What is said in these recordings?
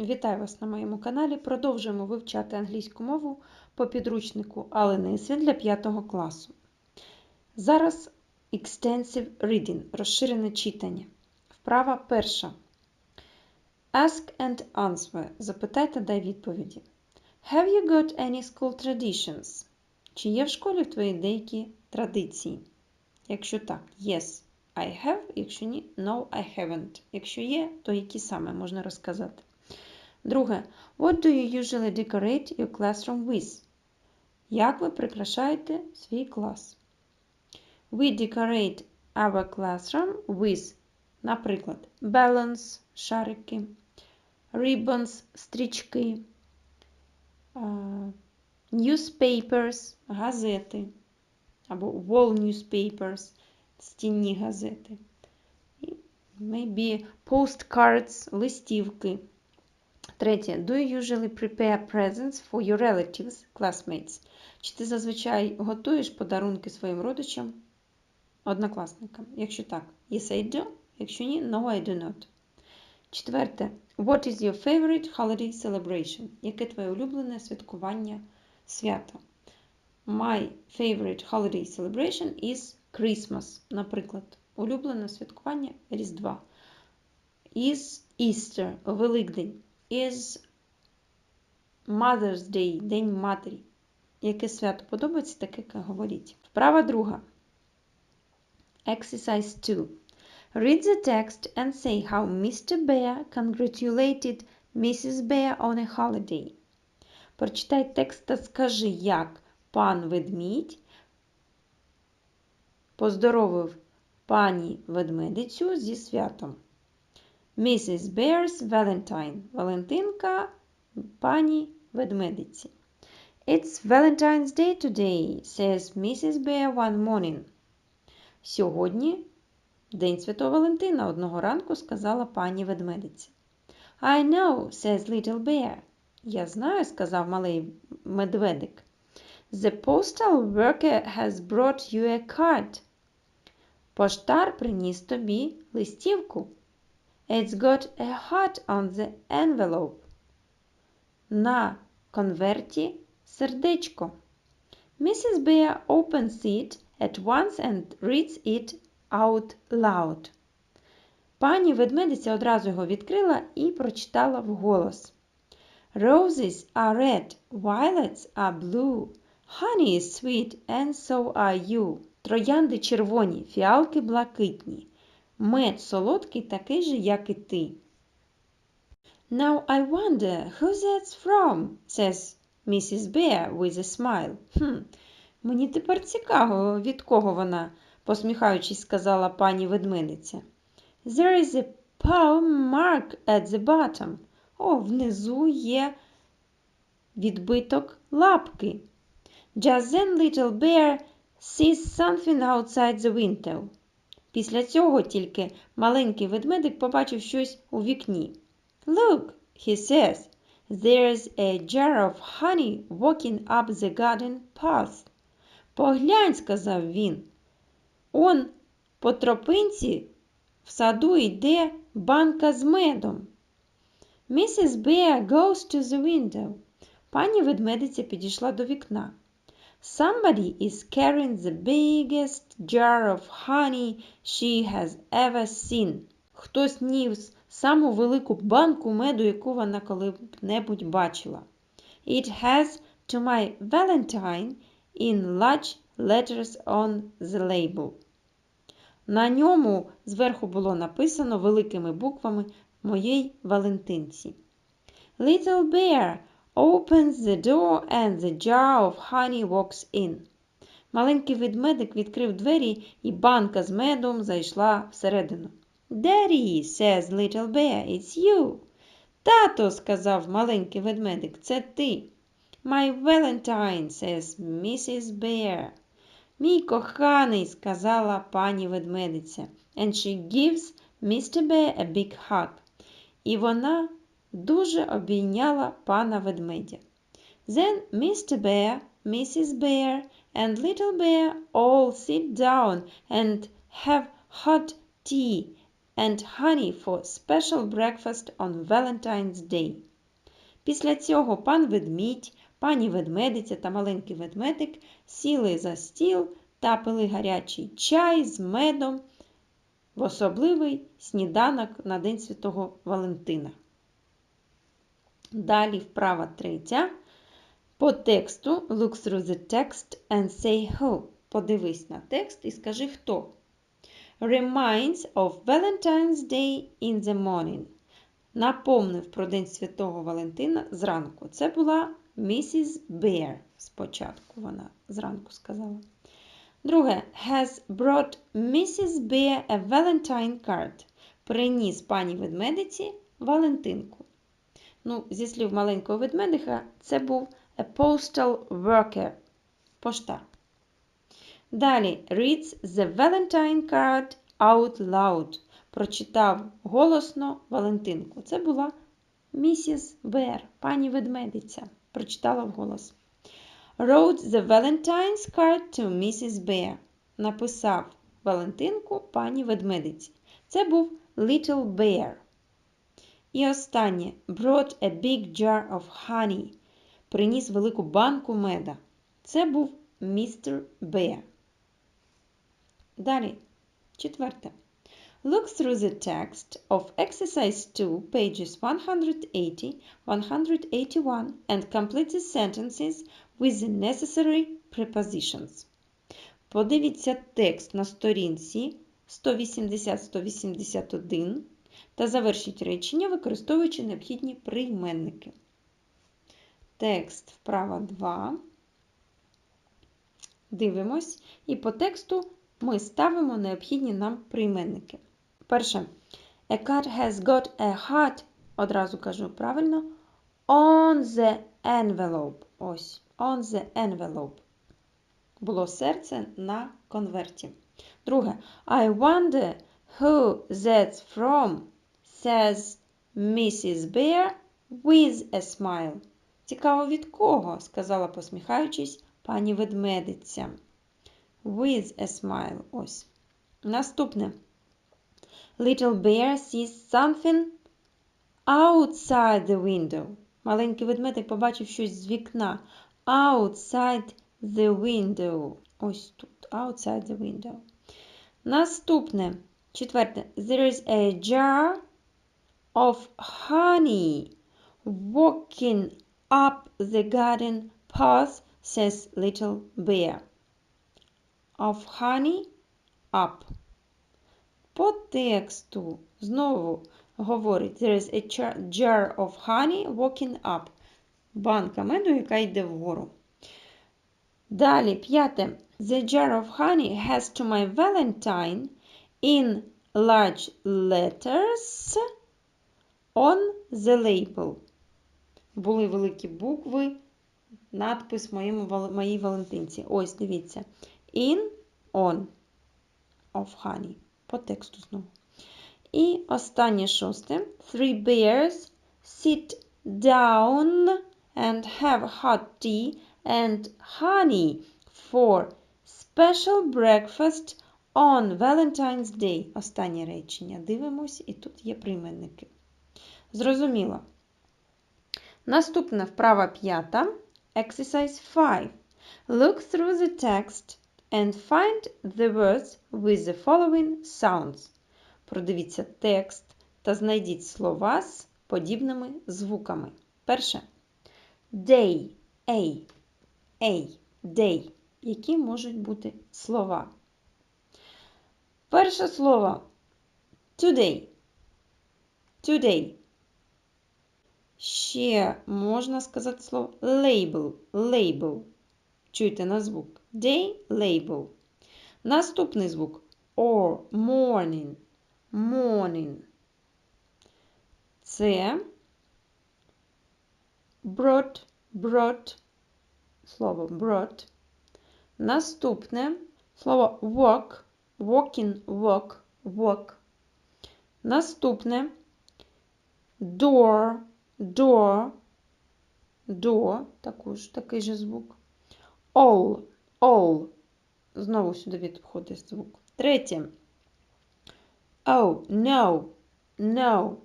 Вітаю вас на моєму каналі. Продовжуємо вивчати англійську мову по підручнику Алли Несвін для 5 класу. Зараз Extensive Reading розширене читання. Вправа перша. Ask and answer. Запитайте, дай відповіді. Have you got any school traditions? Чи є в школі в твоїй деякі традиції? Якщо так, yes, I have. Якщо ні, no, I haven't. Якщо є, то які саме можна розказати. Друге. What do you usually decorate your classroom with? Як ви прикрашаєте свій клас? We decorate our classroom with, наприклад, balloons, шарики, ribbons, стрічки, uh, newspapers, газети, або wall newspapers, стінні газети. Maybe postcards, листівки. Третє. Do you usually prepare presents for your relatives, classmates? Чи ти зазвичай готуєш подарунки своїм родичам, однокласникам? Якщо так, yes, I do. Якщо ні, no, I do not. Четверте. What is your favorite holiday celebration? Яке твоє улюблене святкування свята? My favorite holiday celebration is Christmas. Наприклад, улюблене святкування Різдва. Is Easter, Великдень is Mother's Day, День Матері. Яке свято подобається, таке говоріть. Вправа друга. Exercise 2. Read the text and say how Mr. Bear congratulated Mrs. Bear on a holiday. Прочитай текст та скажи, як пан ведмідь поздоровив пані ведмедицю зі святом. Mrs. Bear's Valentine. Валентинка пані ведмедиці. It's Valentine's Day today, says Mrs. Bear one morning. Сьогодні День Святого Валентина одного ранку сказала пані ведмедиця. I know, says little bear. Я знаю, сказав малий медведик. The postal worker has brought you a card. Поштар приніс тобі листівку. It's got a heart on the envelope. На конверті сердечко. Mrs. Bear opens it at once and reads it out loud. Пані ведмедиця одразу його відкрила і прочитала вголос. Roses are red, violets are blue, honey is sweet, and so are you. Троянди червоні, фіалки блакитні. Мед солодкий такий же, як і ти. Now I wonder who that's from, says Mrs. Bear with a smile. Хм, мені тепер цікаво, від кого вона, посміхаючись, сказала пані ведмедиця. There is a paw mark at the bottom. О, внизу є відбиток лапки. Just then little bear sees something outside the window. Після цього тільки маленький ведмедик побачив щось у вікні. Look, he says, there's a jar of honey walking up the garden path. Поглянь, сказав він. Он по тропинці в саду йде банка з медом. Mrs. Bear goes to the window. Пані ведмедиця підійшла до вікна. Somebody is carrying the biggest jar of honey she has ever seen. Хтось ніс саму велику банку меду, яку вона коли-небудь бачила. It has to my Valentine in large letters on the label. На ньому зверху було написано великими буквами моєї Валентинці. Little Bear opens the door and the jar of honey walks in. Маленький ведмедик відкрив двері, і банка з медом зайшла всередину. Daddy, says little bear, it's you. Тато, сказав маленький ведмедик, це ти. My Valentine, says Mrs. Bear. Мій коханий, сказала пані ведмедиця. And she gives Mr. Bear a big hug. І вона дуже обійняла пана ведмедя. Then Mr. Bear, Mrs. Bear and Little Bear all sit down and have hot tea and honey for special breakfast on Valentine's Day. Після цього пан ведмідь, пані ведмедиця та маленький ведмедик сіли за стіл та пили гарячий чай з медом в особливий сніданок на День Святого Валентина. Далі вправа третя. По тексту look through the text and say who. Подивись на текст і скажи хто. Reminds of Valentine's Day in the morning. Напомнив про День Святого Валентина зранку. Це була Mrs. Bear. Спочатку вона зранку сказала. Друге, has brought Mrs. Bear a Valentine card. Приніс пані ведмедиці Валентинку. Ну, зі слів маленького ведмедиха, це був a postal worker. Поштар. Далі reads the Valentine card out loud. Прочитав голосно Валентинку. Це була місіс Бер, пані ведмедиця. Прочитала вголос. Wrote the Valentine's card to Mrs. Bear. Написав Валентинку пані ведмедиці. Це був Little Bear. І останнє brought a big jar of honey. Приніс велику банку меда. Це був Mr. Bear. Далі. Четверте. Look through the text of exercise 2, pages 180, 181 and complete the sentences with the necessary prepositions. Подивіться текст на сторінці 180-181 та завершіть речення, використовуючи необхідні прийменники. Текст вправа 2. Дивимось. І по тексту ми ставимо необхідні нам прийменники. Перше. A cat has got a heart, одразу кажу правильно, on the envelope. Ось, on the envelope. Було серце на конверті. Друге. I wonder who that's from, says Mrs. Bear with a smile. Цікаво від кого? сказала, посміхаючись, пані ведмедиця. With a smile. Ось. Наступне. Little bear sees something outside the window. Маленький ведмедик побачив щось з вікна. Outside the window. Ось тут. Outside the window. Наступне. Четверте. There is a jar of honey walking up the garden path, says little bear. Of honey up. По тексту знову говорить There is a jar of honey walking up. Банка меду, яка йде вгору. Далі, п'яте. The jar of honey has to my Valentine in large letters on the label. Були великі букви, надпис моєму, моїй Валентинці. Ось, дивіться. In, on of honey. По тексту знову. І останнє шосте. Three bears sit down and have hot tea and honey for special breakfast on Valentine's Day. Останнє речення. Дивимось, і тут є прийменники. Зрозуміло. Наступна вправа п'ята. Exercise 5. Look through the text and find the words with the following sounds. Продивіться текст та знайдіть слова з подібними звуками. Перше. Day. A. A. Day. Які можуть бути слова? Перше слово today. Today. Ще можна сказати слово label. Label. Чуйте на звук. Day label. Наступний звук or morning. Morning. Це brought, brought. Слово brought. Наступне слово walk. Walking, walk, walk. Наступне door, door, door, також такий же звук. All, all. Знову сюди відходить звук. Третє. Oh, no, no.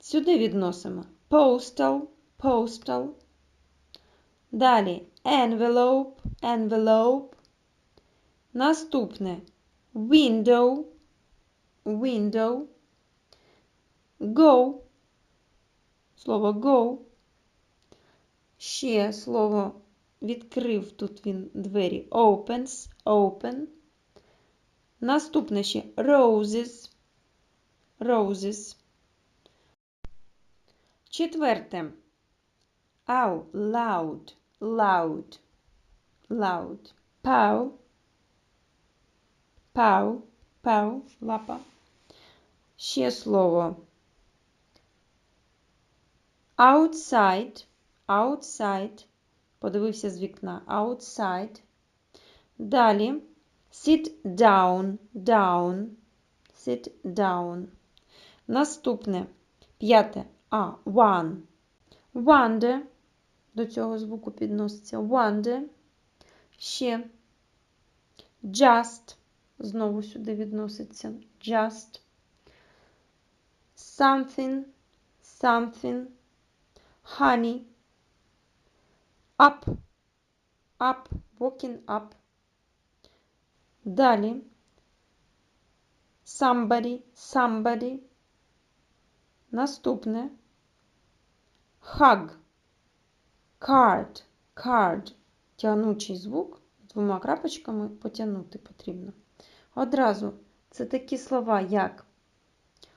Сюди відносимо Postal, postal. Далі envelope, envelope. Наступне window, window. Go. Слово go. Ще слово відкрив тут він двері. Opens, open. Наступне ще roses. Roses. Четверте. Ow, loud, loud, loud. Pow. Pow, pow, лапа. Ще слово. Outside, outside. Подивився з вікна. Outside. Далі. Sit down, down. Sit down. Наступне. П'яте. А. One. Wonder. До цього звуку підноситься. Wonder. Ще. Just. Знову сюди відноситься. Just. Something. Something. Honey. Up. Up. Walking up. Далі. Somebody. Somebody. Наступне. Hug. Card. Card. Тягнучий звук. Двома крапочками потягнути потрібно. Одразу це такі слова, як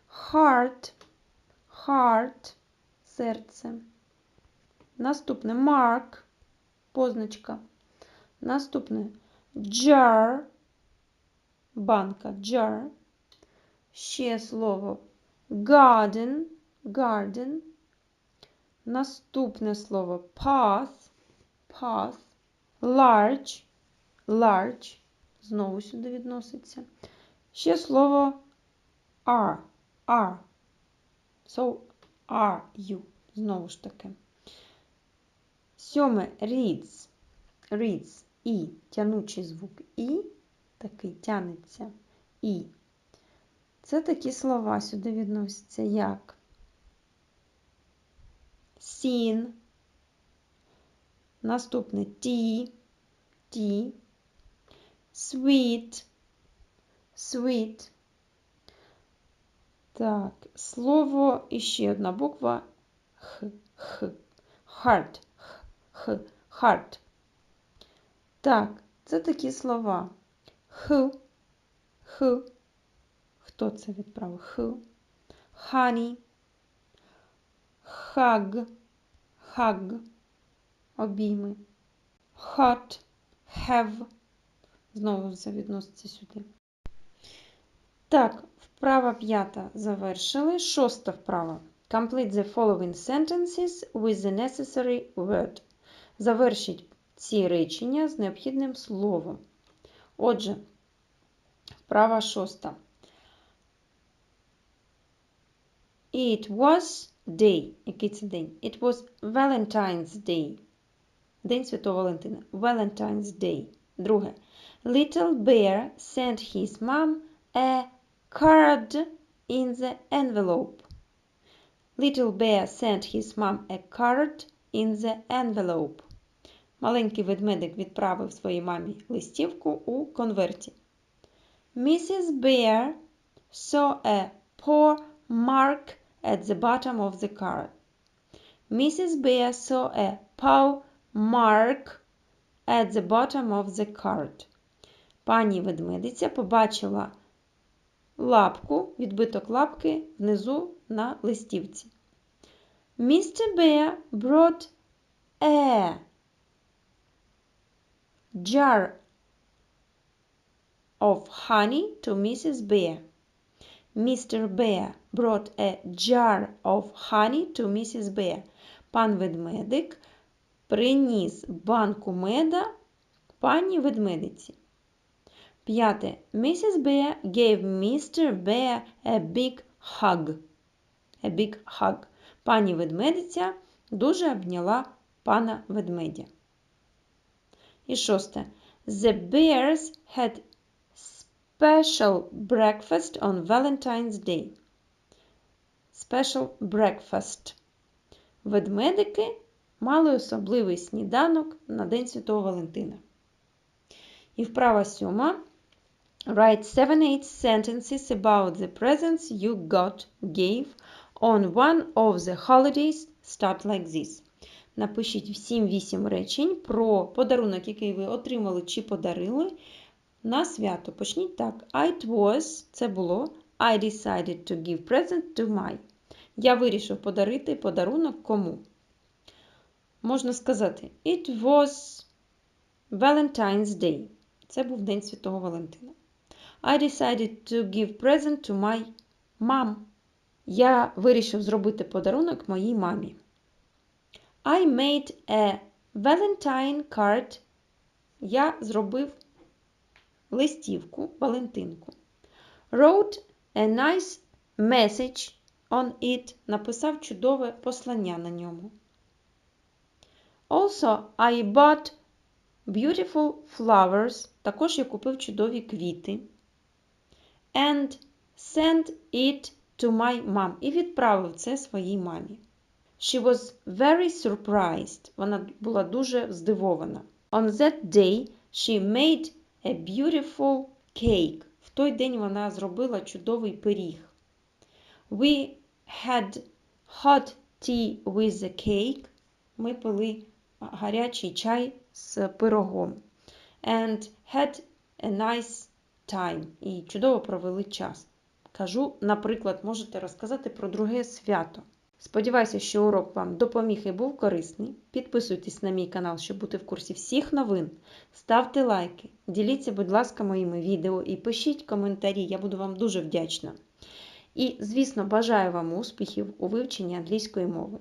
heart, heart, серце. Наступне mark, позначка. Наступне jar, банка, jar. Ще слово garden, garden. Наступне слово path, path, large, large. Знову сюди відноситься. Ще слово are, are. So are you. Знову ж таки. Сьоме reads. Reads. І. Тянучий звук І. Такий тянеться. І. Це такі слова сюди відносяться, як seen. Наступне tea. Tea. Sweet. Sweet. Так, слово і ще одна буква Х. Х. Heart. Х. Heart. Так, це такі слова. Х. Х. Хто це відправив? Х. Honey. Hug. Hug. Обійми. Hot. Have. Знову це відноситься сюди. Так, вправа п'ята завершили. Шоста вправа. Complete the following sentences with the necessary word. Завершіть ці речення з необхідним словом. Отже, вправа шоста. It was day. Який це день? It was Valentine's Day. День Святого Валентина. Valentine's Day. Друге. Little Bear sent his mom a card in the envelope. Little Bear sent his mom a card in the envelope. Маленький ведмедик відправив своїй мамі листівку у конверті. Mrs. Bear saw a poor mark at the bottom of the card. Mrs. Bear saw a paw mark at the bottom of the card. Пані ведмедиця побачила лапку, відбиток лапки внизу на листівці. Mr. Bear brought a jar of honey to Mrs. Bear. Mr. Bear brought a jar of honey to Mrs. Bear. Пан ведмедик приніс банку меда пані ведмедиці. П'яте. Mrs. Bear gave Mr. Bear a big hug. A big hug. Пані ведмедиця дуже обняла пана ведмедя. І шосте. The bears had special breakfast on Valentine's Day. Special breakfast. Ведмедики мали особливий сніданок на День Святого Валентина. І вправа сьома. Write 7-8 sentences about the presents you got, gave on one of the holidays. Start like this. Напишіть 7-8 речень про подарунок, який ви отримали чи подарили на свято. Почніть так. It was, це було. I decided to give present to my. Я вирішив подарити подарунок кому. Можна сказати, It was Valentine's Day. Це був День Святого Валентина. I decided to give present to my mom. Я вирішив зробити подарунок моїй мамі. I made a Valentine card. Я зробив листівку, Валентинку. Wrote a nice message on it. Написав чудове послання на ньому. Also, I bought beautiful flowers. Також я купив чудові квіти. And sent it to my mom. І відправив це своїй мамі. She was very surprised. Вона була дуже здивована. On that day she made a beautiful cake. В той день вона зробила чудовий пиріг. We had hot tea with the cake. Ми пили гарячий чай з пирогом. And had a nice time. І чудово провели час. Кажу, наприклад, можете розказати про друге свято. Сподіваюся, що урок вам допоміг і був корисний. Підписуйтесь на мій канал, щоб бути в курсі всіх новин. Ставте лайки, діліться, будь ласка, моїми відео і пишіть коментарі, я буду вам дуже вдячна. І, звісно, бажаю вам успіхів у вивченні англійської мови.